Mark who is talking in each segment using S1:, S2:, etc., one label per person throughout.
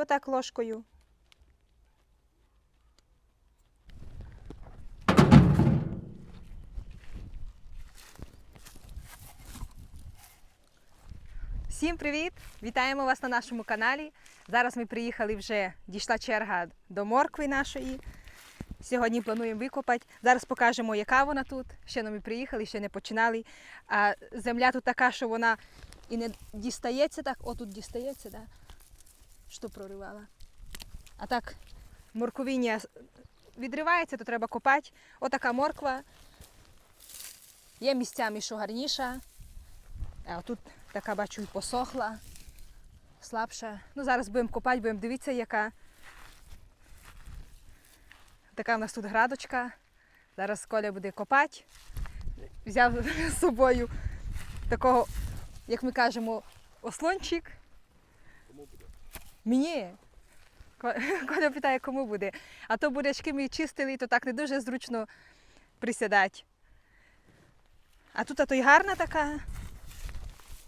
S1: Отак ложкою. Всім привіт! Вітаємо вас на нашому каналі. Зараз ми приїхали вже, дійшла черга до моркви нашої. Сьогодні плануємо викопати. Зараз покажемо, яка вона тут. Ще не ми приїхали, ще не починали. А земля тут така, що вона і не дістається так. О, тут дістається, да? Що проривала. А так, морковіння відривається, то треба копати. Отака морква. Є місцями, що гарніша. А тут така бачу і посохла, слабша. Ну, зараз будемо копати, будемо дивитися, яка. Така в нас тут градочка. Зараз Коля буде копати. Взяв з собою такого, як ми кажемо, ослончик. Мені. Ко- Коля питає, кому буде. А то бурячки ми чистили, то так не дуже зручно присідати. А тут а то й гарна така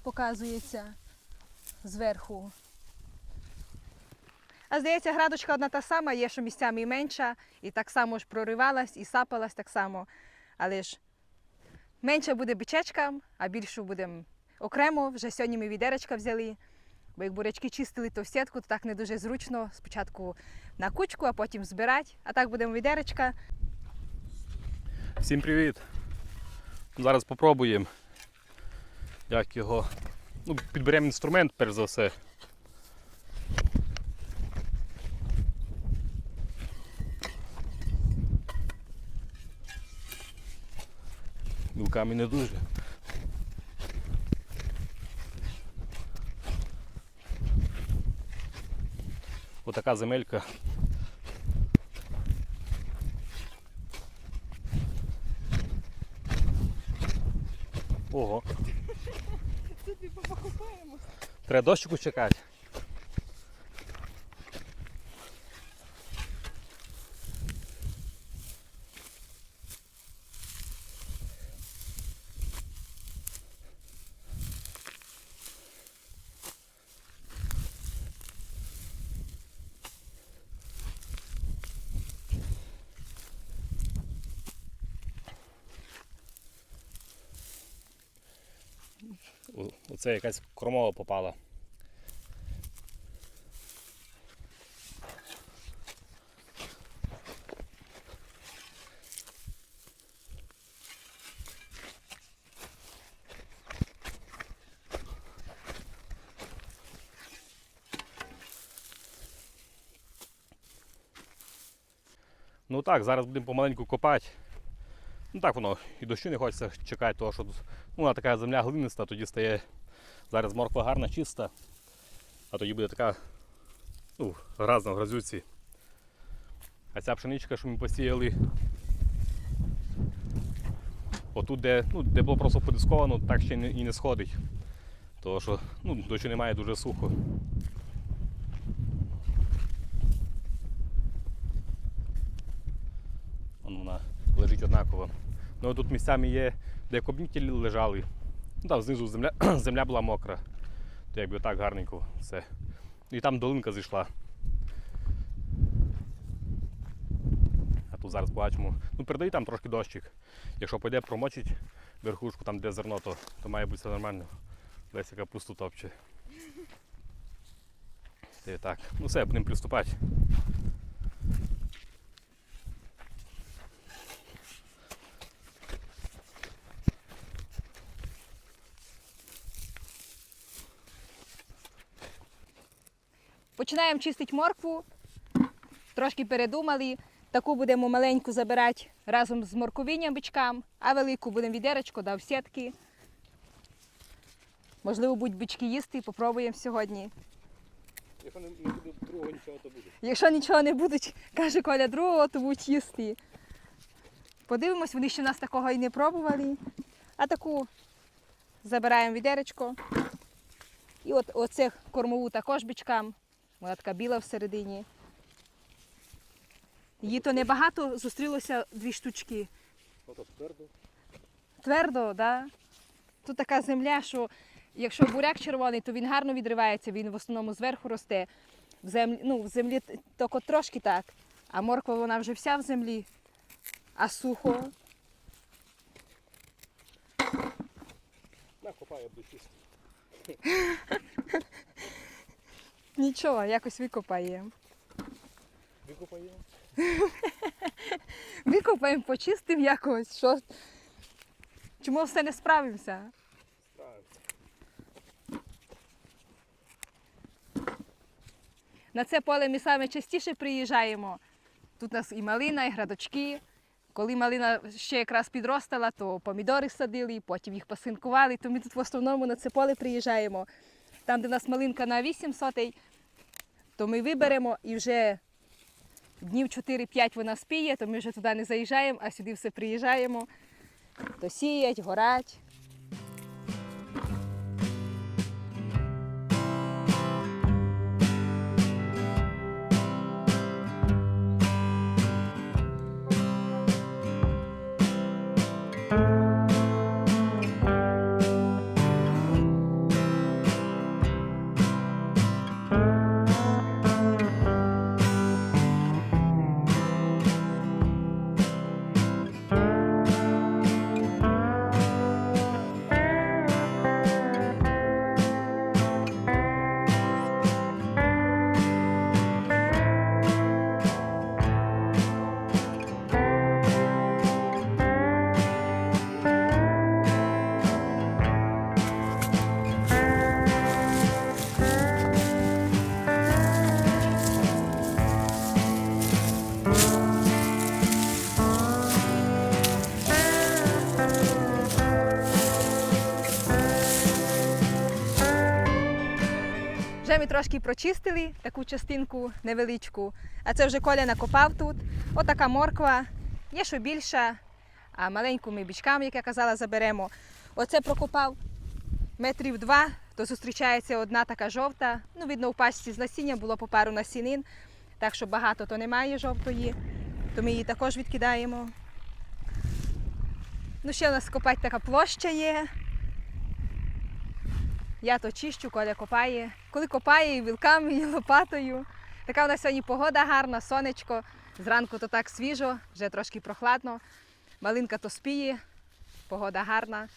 S1: показується зверху. А здається, градочка одна та сама, є, що місцями менша, і так само ж проривалась, і сапалась так само. Але ж менша буде бичечка, а більшу будемо окремо. Вже сьогодні ми відеречка взяли. Бо як бурячки чистили то в сітку, то так не дуже зручно. Спочатку на кучку, а потім збирати. А так будемо відеречка.
S2: Всім привіт! Зараз попробуємо, як його. Ну, підберемо інструмент, перш за все. Руками не дуже. Отака земелька. Ого.
S1: Тут ми покупаємо.
S2: Треба дощику чекати. О- Оце якась кормова попала. Ну так, зараз будемо помаленьку копати. Ну так воно, і дощу не хочеться чекати, тому що ну, вона така земля глиниста, тоді стає зараз морква гарна, чиста, а тоді буде така ну, гразна в грязюці. А ця пшеничка, що ми посіяли, отут, де, ну, де було просто подисковано, так ще і не сходить. Тому що ну, дощу немає дуже сухо. Вон вона лежить однаково. Ну тут місцями є, де кобніті лежали. Ну там знизу земля, земля була мокра. То якби так гарненько все. І там долинка зійшла. А тут зараз бачимо. Ну передаю там трошки дощик. Якщо пойде промочить верхушку, там де зерно, то, то має бути все нормально. Десь капусту топче. Й так. Ну все, будемо приступати.
S1: Починаємо чистити моркву. Трошки передумали. Таку будемо маленьку забирати разом з морковинням бичкам, а велику будемо відерочку дав сітки. Можливо, будуть бички їсти, попробуємо сьогодні.
S2: Якщо не, буде другого нічого, то буде.
S1: Якщо нічого не будуть, каже Коля, другого, то будуть їсти. Подивимось, вони ще нас такого і не пробували. А таку забираємо відеречко. І от оце кормову також бичкам. Вона така біла всередині. Її то небагато, зустрілося дві штучки.
S2: Ото твердо.
S1: Твердо, так? Да? Тут така земля, що якщо буряк червоний, то він гарно відривається, він в основному зверху росте. в землі, ну, в землі тільки трошки так, а морква вона вже вся в землі, а сухо.
S2: Накопаю душі.
S1: Нічого, якось викопаємо.
S2: Викопаємо.
S1: Викопаємо, почистимо якось. Що... Чому все не справимося?
S2: Справимося.
S1: На це поле ми саме частіше приїжджаємо. Тут у нас і малина, і градочки. Коли малина ще якраз підростала, то помідори садили, потім їх посинкували, то ми тут в основному на це поле приїжджаємо. Там, де в нас малинка на 8 сотей, то ми виберемо і вже днів 4-5 вона спіє, то ми вже туди не заїжджаємо, а сюди все приїжджаємо. То сіять, горать. Трошки прочистили таку частинку невеличку, а це вже Коля накопав тут. Отака морква, є що більша, а маленьку ми бічками, як я казала, заберемо. Оце прокопав метрів два, то зустрічається одна така жовта. Ну, видно, у пачці з насіння було по пару насінин, так що багато то немає жовтої, то ми її також відкидаємо. Ну, ще у нас копать така площа є. Я то чищу, Коля копає. Коли копає і вілками, і лопатою. Така у нас сьогодні погода гарна, сонечко. Зранку то так свіжо, вже трошки прохладно. Малинка то спіє, погода гарна.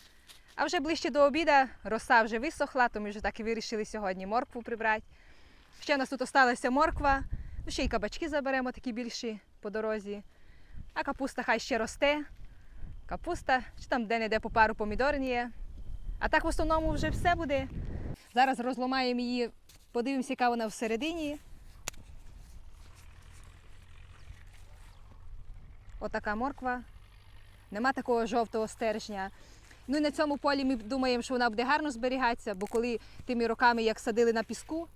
S1: А вже ближче до обіда роса вже висохла, то ми вже так і вирішили сьогодні моркву прибрати. Ще у нас тут осталася морква, ну ще й кабачки заберемо такі більші по дорозі. А капуста хай ще росте. Капуста, чи там де-не-де по пару помідорів є. А так в основному вже все буде. Зараз розламаємо її, подивимося, яка вона всередині. Отака морква. Нема такого жовтого стержня. Ну і на цьому полі ми думаємо, що вона буде гарно зберігатися, бо коли тими роками, як садили на піску,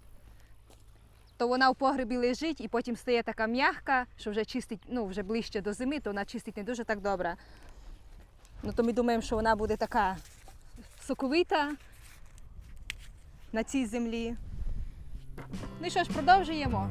S1: то вона в погребі лежить і потім стає така м'яка, що вже чистить, ну вже ближче до зими, то вона чистить не дуже так добре. Ну то ми думаємо, що вона буде така соковита на цій землі. Ну і що ж, продовжуємо.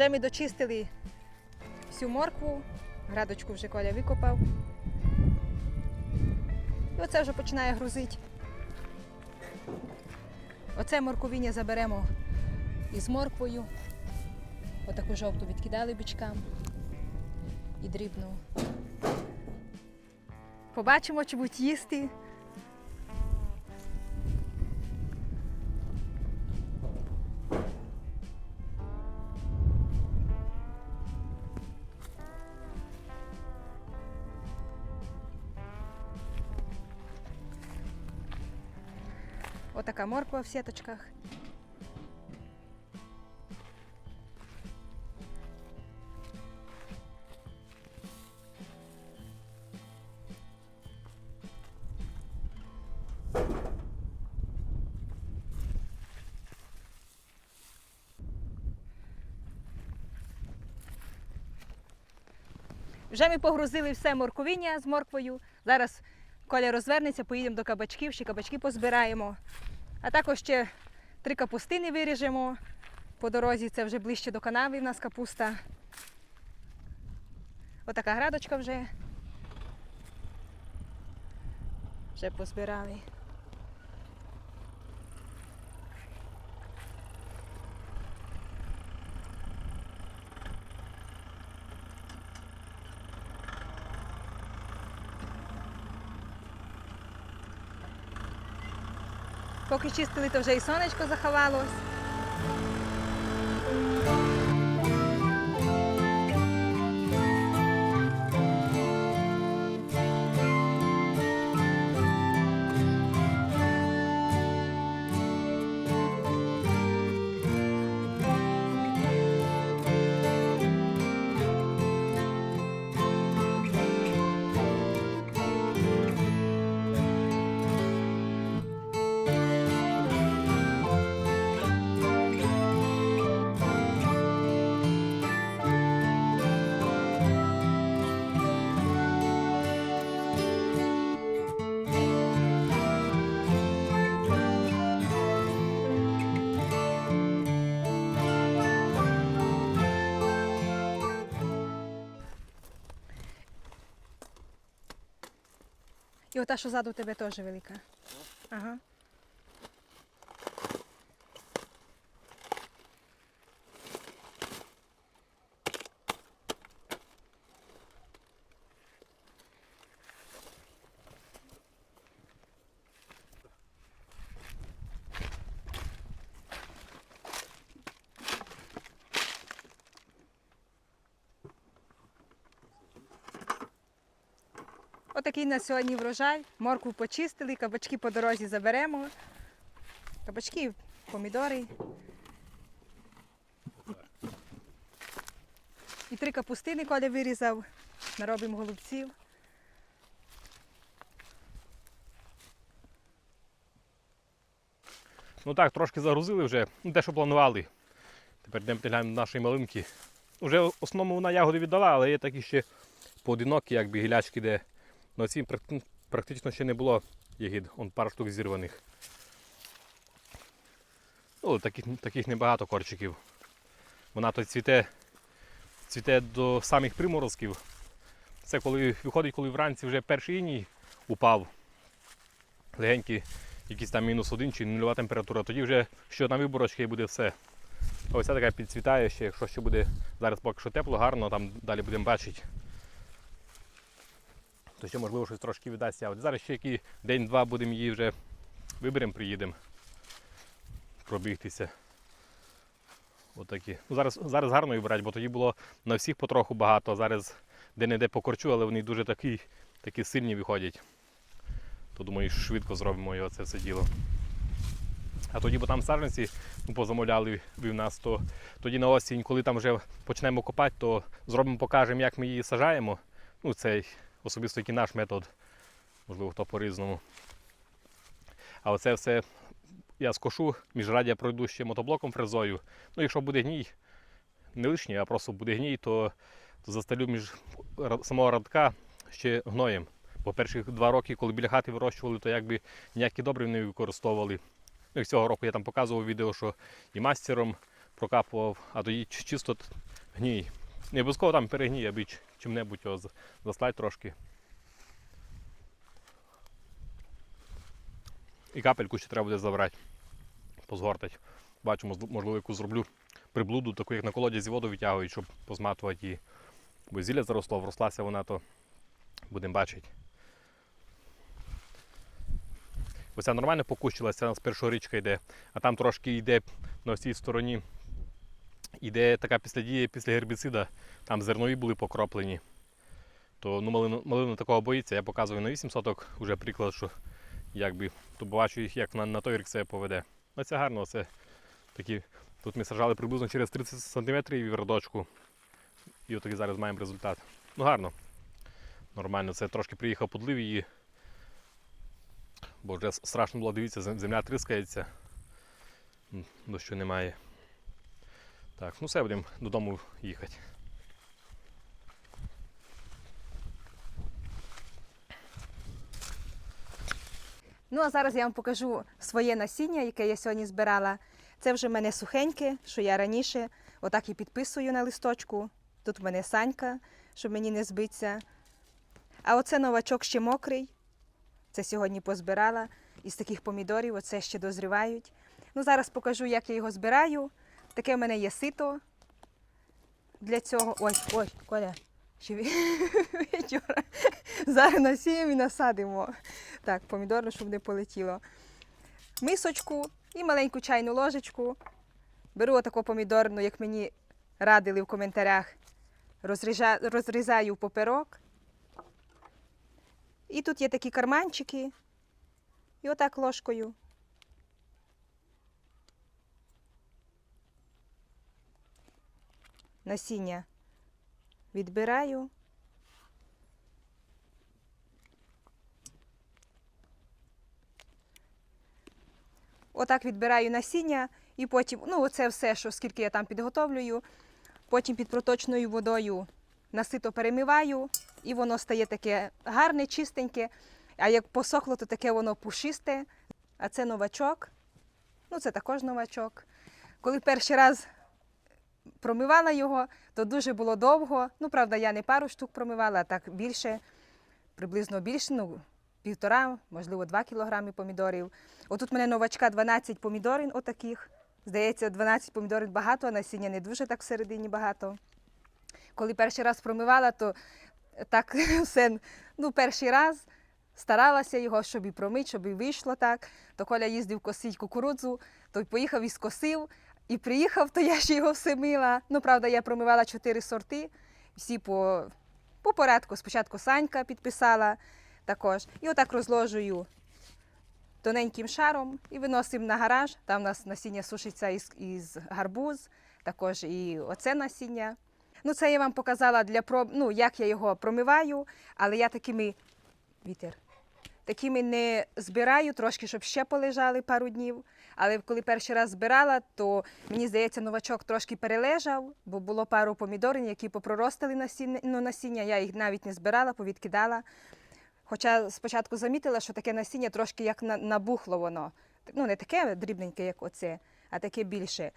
S1: Вже ми дочистили всю моркву, градочку вже Коля викопав. І оце вже починає грузити. Оце морковіння заберемо із морквою. Отаку жовту відкидали бічкам і дрібну. Побачимо, чи будуть їсти. Отака морква в сіточках. Вже ми погрузили все морковіння з морквою. Зараз Коля розвернеться, поїдемо до кабачків, ще кабачки позбираємо. А також ще три капустини виріжемо. По дорозі це вже ближче до канави в нас капуста. Отака градочка вже. Вже позбирали. Поки чистили, то вже і сонечко заховалось. І ота, що ззаду тебе теж велика. Ага. Отакий на сьогодні врожай. Моркву почистили, кабачки по дорозі заберемо. Кабачки, помідори. І три капустини Коля вирізав. Наробимо голубців.
S2: Ну так, трошки загрузили вже, ну те, що планували. Тепер йдемо глянемо нашої малинки. Уже основному вона ягоди віддала, але є такі ще поодинокі, якби гілячки, де на цій практично ще не було ягід, он пару штук зірваних. Ну, але таких, таких небагато корчиків. Вона то цвіте, цвіте до самих приморозків. Це коли виходить, коли вранці вже перший іній упав. Легенький якийсь там мінус один чи нульова температура, тоді вже ще одна виборочка і буде все. Ось ця така підцвітає ще, якщо ще буде зараз поки що тепло, гарно, там далі будемо бачити. То ще можливо щось трошки віддасть ягоди. Зараз ще який день-два будемо її вже виберемо, приїдемо пробігтися. Отакі. Ну, зараз, зараз гарно вибирати, бо тоді було на всіх потроху багато, а зараз де-не-де покорчу, але вони дуже такі, такі сильні виходять то думаю, швидко зробимо його це все діло. А тоді, бо там саджанці ну, позамовляли в нас, то тоді на осінь, коли там вже почнемо копати, то зробимо, покажемо, як ми її сажаємо. Ну, це особисто який наш метод, можливо, хто по-різному. А оце все я скошу, міжрадя пройду ще мотоблоком фрезою. Ну, якщо буде гній, не лишній, а просто буде гній, то, то застелю між самого радка ще гноєм. Бо перших два роки, коли біля хати вирощували, то якби ніякі добрив не використовували. Ну і цього року я там показував відео, що і мастером прокапував, а тоді чисто гній. Не обов'язково там перегній, аби чим-небудь його заслать трошки. І капельку ще треба буде забрати, позгортати. Бачимо, можливо, яку зроблю приблуду, таку як на колодязі воду витягують, щоб позматувати її. Бо зілля заросло, врослася вона, то будемо бачити. Оця нормально покущилася, у нас перша річка йде, а там трошки йде на цій стороні. Іде така післядія після гербіцида, там зернові були покроплені. То ну, малина, малина такого боїться, я показую на 8 соток вже приклад, що якби, то бачу їх, як на, на той рік себе поведе. Ну це гарно, це такі. Тут ми сажали приблизно через 30 см в радочку. І отакий зараз маємо результат. Ну гарно. Нормально, це трошки приїхав подлив її. Бо вже страшно було, дивіться, земля тріскається. М, Дощу немає. Так, ну все, будемо додому їхати.
S1: Ну а зараз я вам покажу своє насіння, яке я сьогодні збирала. Це вже в мене сухеньке, що я раніше отак і підписую на листочку. Тут в мене санька, щоб мені не збитися. А оце новачок ще мокрий. Це сьогодні позбирала. Із таких помідорів оце ще дозрівають. Ну, зараз покажу, як я його збираю. Таке в мене є сито для цього. Ой, ой, Коля, ще вчора. Зараз насіємо і насадимо. Так, помідорно, щоб не полетіло. Мисочку і маленьку чайну ложечку. Беру отаку помідорну, як мені радили в коментарях. Розрізаю поперок. І тут є такі карманчики. І отак ложкою. Насіння відбираю. Отак відбираю насіння і потім, ну, оце все, що скільки я там підготовлюю, потім під проточною водою насито перемиваю, і воно стає таке гарне, чистеньке. А як посохло, то таке воно пушисте. А це новачок. Ну, це також новачок. Коли перший раз промивала його, то дуже було довго. Ну, правда, я не пару штук промивала, а так більше, приблизно більше, ну, півтора, можливо, два кілограми помідорів. Отут у мене новачка 12 помідорин отаких. Здається, 12 помідорин багато, а насіння не дуже так всередині багато. Коли перший раз промивала, то так все, ну, перший раз старалася його, щоб і промити, щоб і вийшло так. То Коля їздив косить кукурудзу, то поїхав і скосив, і приїхав, то я ще його все мила. Ну, правда, я промивала чотири сорти, всі по, по порядку. Спочатку Санька підписала також. І отак розложую тоненьким шаром і виносимо на гараж. Там у нас насіння сушиться із, із гарбуз, також і оце насіння. Ну, це я вам показала для проб, ну, як я його промиваю, але я такими вітер. Такими не збираю, трошки, щоб ще полежали пару днів. Але коли перший раз збирала, то мені здається, новачок трошки перележав, бо було пару помідорин, які попроростали насіння, ну, насіння. Я їх навіть не збирала, повідкидала. Хоча спочатку замітила, що таке насіння трошки як на- набухло воно. Ну, не таке дрібненьке, як оце, а таке більше.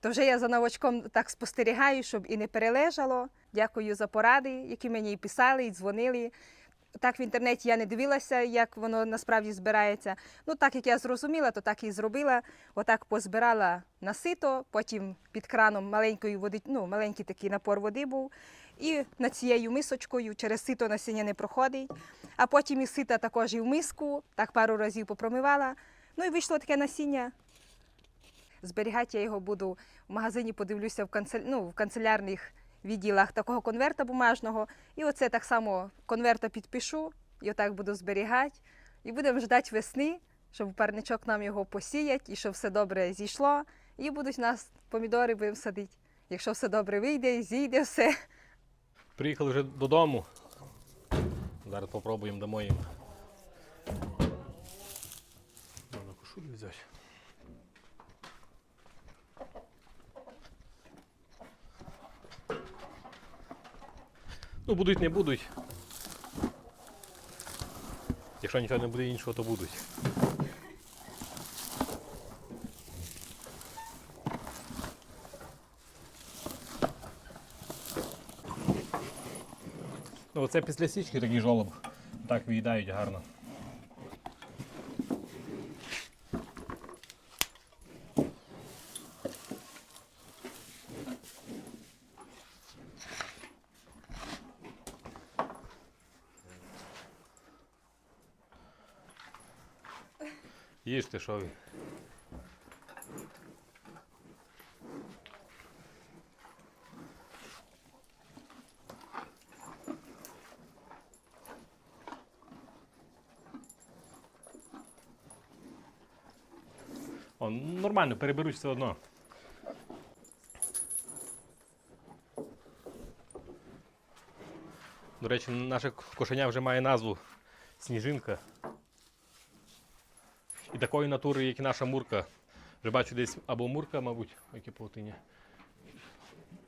S1: То вже я за новачком так спостерігаю, щоб і не перележало. Дякую за поради, які мені і писали, і дзвонили. Так в інтернеті я не дивилася, як воно насправді збирається. Ну, так як я зрозуміла, то так і зробила. Отак позбирала на сито, потім під краном маленької води, ну, маленький такий напор води був. І над цією мисочкою через сито насіння не проходить. А потім із сита також і в миску, так пару разів попромивала. Ну і вийшло таке насіння. Зберігати я його буду в магазині, подивлюся в, канцель... ну, в канцелярних відділах такого конверта бумажного. І оце так само конверта підпишу, і отак буду зберігати. І будемо ждати весни, щоб парничок нам його посіять, і щоб все добре зійшло. І будуть у нас помідори будемо садити. Якщо все добре вийде, зійде все.
S2: Приїхали вже додому. Зараз попробуємо дамо їм. Кошулю взяти. Ну, будуть, не будуть. Якщо нічого не буде іншого, то будуть. Ну, оце після січки такий жолоб. Так виїдають гарно. Ви. О, нормально, переберуть все одно. До речі, наше кошеня вже має назву Сніжинка. І такої натури, як і наша мурка. Вже бачу десь або мурка, мабуть, які паутині.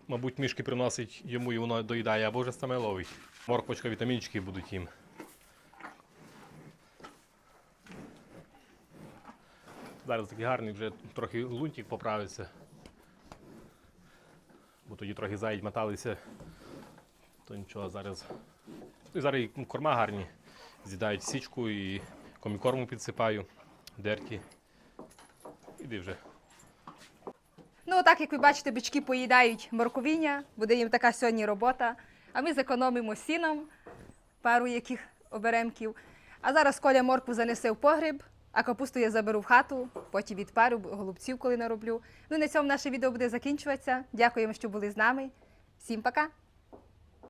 S2: Мабуть, мішки приносить йому і воно доїдає, або вже саме ловить. Морквочка, вітамінчики будуть їм. Зараз такий гарний, вже трохи лунтик поправиться. Бо тоді трохи заїдь моталися. То нічого, зараз. І зараз і корма гарні. З'їдають січку і комікорму підсипаю, дерті. Іди вже.
S1: Ну, так як ви бачите, бички поїдають морковіння, буде їм така сьогодні робота. А ми зекономимо сіном пару яких оберемків. А зараз Коля моркву занесе в погріб, а капусту я заберу в хату, потім відпарю голубців, коли нароблю. Ну на цьому наше відео буде закінчуватися. Дякуємо, що були з нами. Всім пока!